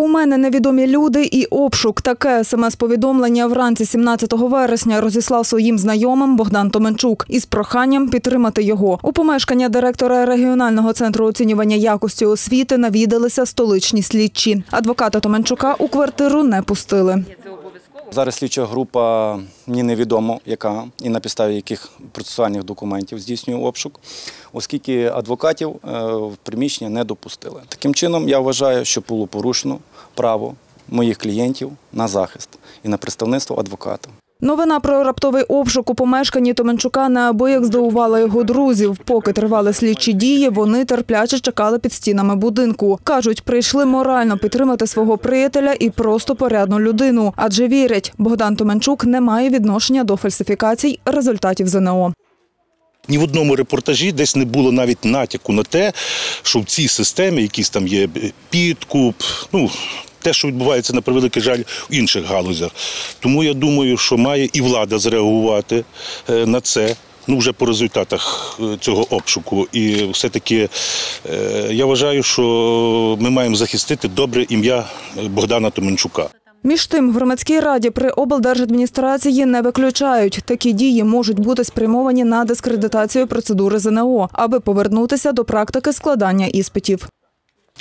У мене невідомі люди і обшук. Таке смс-повідомлення вранці 17 вересня розіслав своїм знайомим Богдан Томенчук із проханням підтримати його. У помешкання директора регіонального центру оцінювання якості освіти навідалися столичні слідчі. Адвоката Томенчука у квартиру не пустили. Зараз слідча група мені невідомо, яка і на підставі яких процесуальних документів здійснює обшук, оскільки адвокатів е, в приміщення не допустили. Таким чином, я вважаю, що було порушено право моїх клієнтів на захист і на представництво адвоката. Новина про раптовий обшук у помешканні Томенчука неабияк здивувала його друзів. Поки тривали слідчі дії, вони терпляче чекали під стінами будинку. Кажуть, прийшли морально підтримати свого приятеля і просто порядну людину. Адже вірять, Богдан Томенчук не має відношення до фальсифікацій результатів ЗНО. Ні в одному репортажі десь не було навіть натяку на те, що в цій системі якісь там є підкуп, ну те, що відбувається на превеликий жаль в інших галузях. Тому я думаю, що має і влада зреагувати е, на це. Ну, вже по результатах е, цього обшуку. І все-таки е, я вважаю, що ми маємо захистити добре ім'я Богдана Томенчука. Між тим, в громадській раді при облдержадміністрації не виключають. Такі дії можуть бути спрямовані на дискредитацію процедури ЗНО, аби повернутися до практики складання іспитів.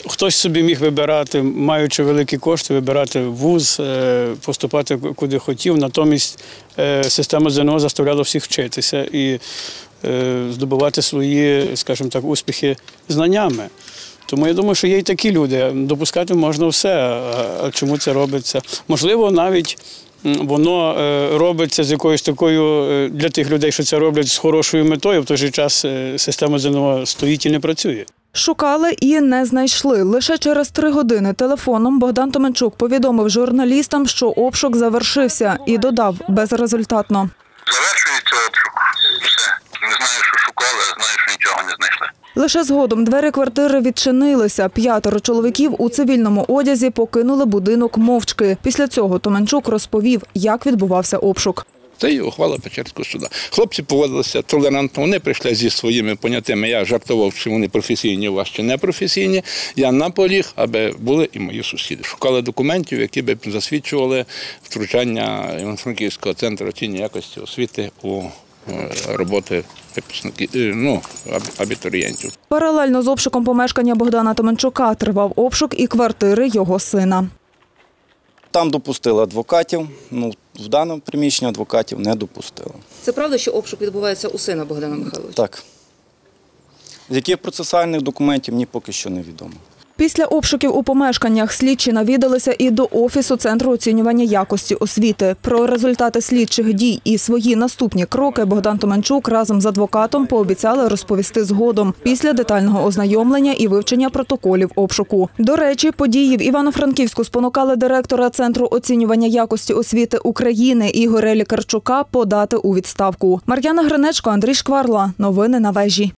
Хтось собі міг вибирати, маючи великі кошти, вибирати вуз, е, поступати куди хотів. Натомість е, система ЗНО заставляла всіх вчитися і е, здобувати свої, скажімо так, успіхи знаннями. Тому я думаю, що є і такі люди. Допускати можна все. А чому це робиться? Можливо, навіть воно робиться з якоюсь такою для тих людей, що це роблять з хорошою метою. В той же час система ЗНО стоїть і не працює. Шукали і не знайшли. Лише через три години телефоном Богдан Томенчук повідомив журналістам, що обшук завершився, і додав безрезультатно. Завершується обшук. Все. Не знаю, що шукали, а знаю, що нічого не знайшли. Лише згодом двері квартири відчинилися. П'ятеро чоловіків у цивільному одязі покинули будинок мовчки. Після цього Томенчук розповів, як відбувався обшук. Це і ухвала Печерського суду. Хлопці поводилися толерантно, вони прийшли зі своїми поняттями. Я жартував, чи вони професійні, у вас чи не професійні. Я наполіг, аби були і мої сусіди. Шукали документів, які б засвідчували втручання Івано-Франківського центру оцінювання якості освіти у е, роботи ну, абітурієнтів. Паралельно з обшуком помешкання Богдана Томенчука тривав обшук і квартири його сина. Там допустили адвокатів. Ну, в даному приміщенні адвокатів не допустили. Це правда, що обшук відбувається у сина Богдана Михайловича? Так. З яких процесуальних документів мені поки що не відомо. Після обшуків у помешканнях слідчі навідалися і до Офісу Центру оцінювання якості освіти. Про результати слідчих дій і свої наступні кроки Богдан Томенчук разом з адвокатом пообіцяли розповісти згодом після детального ознайомлення і вивчення протоколів обшуку. До речі, події в Івано-Франківську спонукали директора Центру оцінювання якості освіти України Ігоря Лікарчука подати у відставку. Мар'яна Гринечко, Андрій Шкварла. Новини на вежі.